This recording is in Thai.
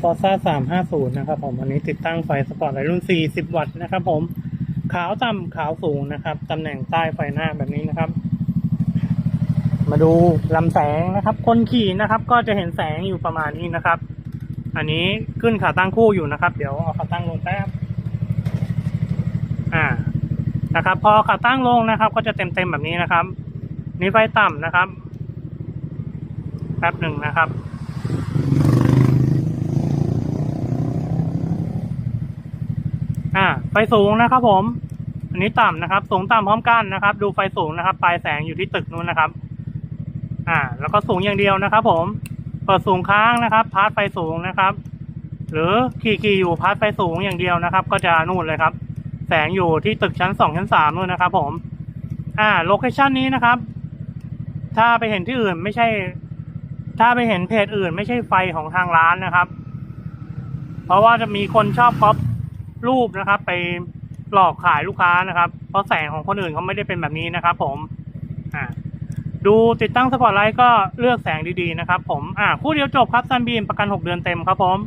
ฟอร์ซ่าสามห้าศูนย์นะครับผมอันนี้ติดตั้งไฟสปอร์ตไลท์รุ่นสี่สิบวัตต์นะครับผมขาวต่ำขาวสูงนะครับตำแหน่งใต้ไฟหน้าแบบนี้นะครับ มาดูลำแสงนะครับ คนขี่นะครับ ก็จะเห็นแสงอยู่ประมาณนี้นะครับ อันนี้ขึ้นขาตั้งคู่อยู่นะครับ เดี๋ยวเอาขาตั้งลงแป๊บอ่านะครับ พอขาตั้งลงนะครับ ก็จะเต็มเต็มแบบนี้นะครับ นี่ไฟต่ำนะครับแป๊บหนึ่งนะครับ อ่าไฟสูงนะครับผม อันนี้ต่ำนะครับ สูงต่ำพร้อมกันนะครับ ดูไฟสูงนะครับ ปลายแสงอยู่ที่ตึกนู้นนะครับ อ่า แล้วก็สูงอย่างเดียวนะครับ ผม เปิดสูงค้างนะครับ พาร์ทไฟสูงนะครับ หรือขี่ขี่อยู่พาร์ทไฟสูงอย่างเดียวนะครับ ก็จะนู่นเลยครับ แสงอยู่ที่ตึกชั้นสองชั้นสามนู่นนะครับ ผม อ่าโลเคชันนี้นะครับ ถ้าไปเห็นที่อื่นไม่ใช่ ถ้าไปเห็นเพจอื่น ไม่ใช่ไฟของทางร้านนะครับ เพราะว่าจะมีคนชอบก๊อป รูปนะครับ ไปหลอกขายลูกค้านะครับ เพราะแสงของคนอื่นเขาไม่ได้เป็นแบบนี้นะครับ ผมอ่าดูติดตั้งสปอตไลท์ก็เลือกแสงดีๆนะครับ ผมอ่าคู่เดียวจบครับซันบีมประกัน 6 เดือนเต็มครับผม